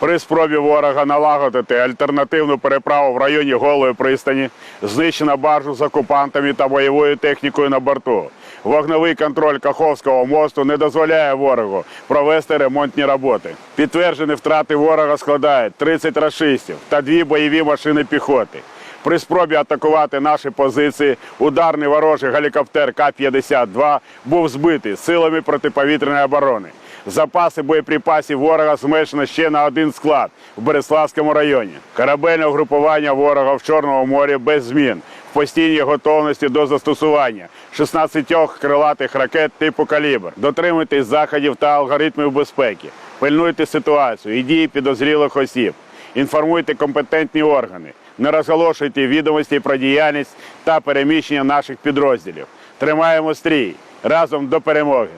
При спробі ворога налагодити альтернативну переправу в районі Голої пристані знищено баржу з окупантами та бойовою технікою на борту. Вогневий контроль Каховського мосту не дозволяє ворогу провести ремонтні роботи. Підтверджені втрати ворога складають 30 рашистів та дві бойові машини піхоти. При спробі атакувати наші позиції ударний ворожий гелікоптер К-52 був збитий силами протиповітряної оборони. Запаси боєприпасів ворога зменшено ще на один склад в Береславському районі. Корабельне угрупування ворога в Чорному морі без змін в постійній готовності до застосування 16 крилатих ракет типу калібр. Дотримуйтесь заходів та алгоритмів безпеки. Пильнуйте ситуацію і дії підозрілих осіб. Інформуйте компетентні органи. Не розголошуйте відомості про діяльність та переміщення наших підрозділів. Тримаємо стрій разом до перемоги.